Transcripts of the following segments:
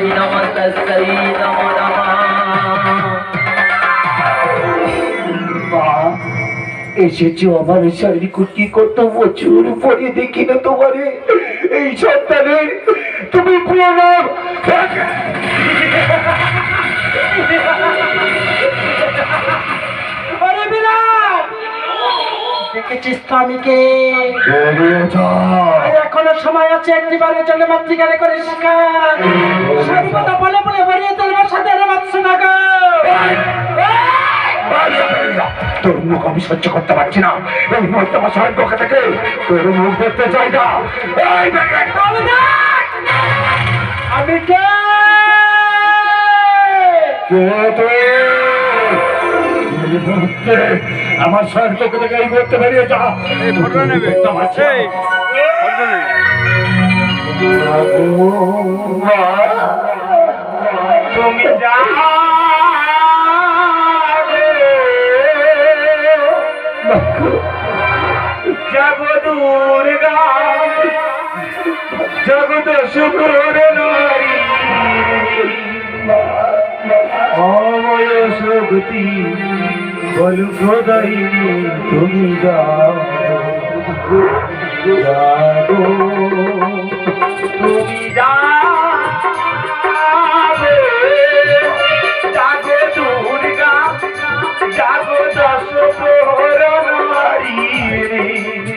তস্যৈ নমঃ তস্যৈ নমো নমঃ এসেছ আমার শারীরিক কি কত বছর পরে দেখি না তোমারে। এই সন্তানের তুমি প্রণাম আরে দেখেছিস তো আমি কে? এখনও সময় আছে একটি বারের জন্য মাতৃকারে করে শিকার। সারি বলে বলে বেরিয়ে তোলবার সাথে এর মাতৃ না গো। তোর মুখ আমি সহ্য করতে পারছি না। এই মুহূর্তে আমার শরীর পক্ষ থেকে তোর মুখ দেখতে চাই না। এই বেটা! আমি কে? আমার থেকে এই মুহূর্তে বেরিয়ে যা। দেখতে পাচ্ছি না। তুমি যাব দুর্গা জগত শুক্র নারী অময় শক্তি বলু তুমি যাও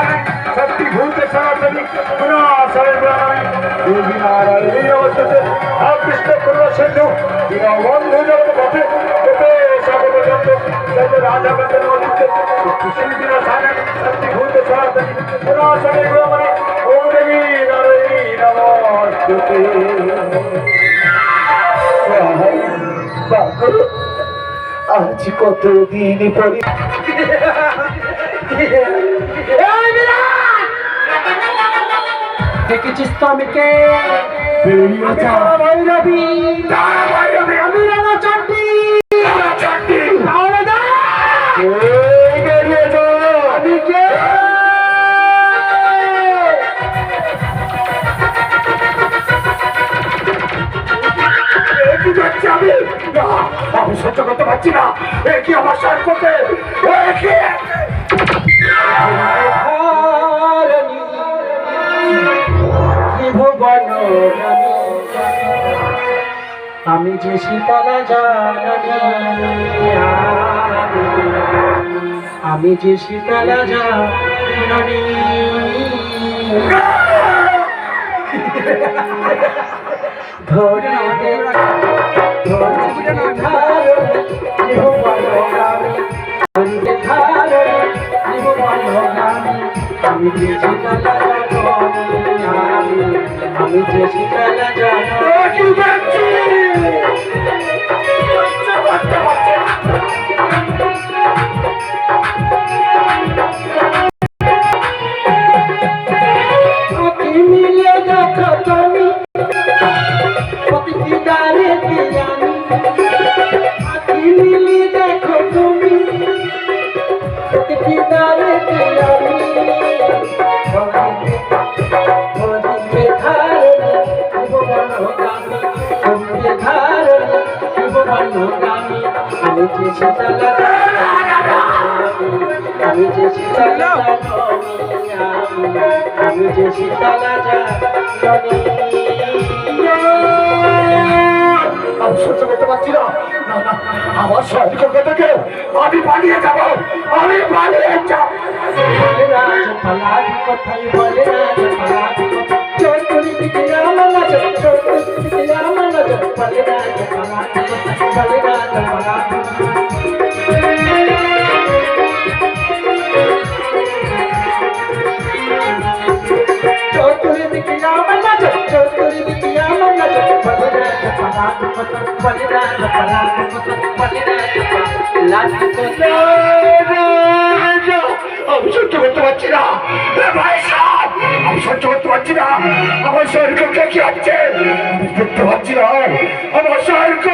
श्रीविनाशाय शक्तिभूते सनातनी विनाशाय ब्रह्मणि देवी नारायणी नमस्ते कृष्ण कुर्व सिन्धु दीनबन्धु जगत्पथे कृते सर्वजन्त सर्व राजा बन्दन नमस्ते श्रीविनाशाय शक्तिभूते सनातनी विनाशाय ब्रह्मणि ओम देवी नारायणी नमस्ते আজ কত দিন পরে দেখেছিস তো আমি কে? ভৈরবী আমি? রানা চন্ডী আমি সহ্য করতে পারছি না। এ কি আমার সার আমি যে শীতলা জানি আমি যে শীতলা জানি ধরে ধারে আমি যে শীতলা আমি যে শীতলা যে আমার শরীর কলকাতা থেকে আমি পালিয়ে যাব আমি পালিয়ে যাব বলে রাজ আমি সহ্য করতে পারছি না ভাই সাহেব আমি সহ্য করতে পারছি না আমার শরীরকে কি হচ্ছে দেখতে পাচ্ছি না আমার শরীরকে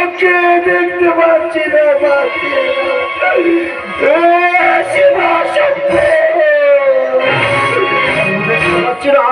দেখতে পাচ্ছি না পাচ্ছি না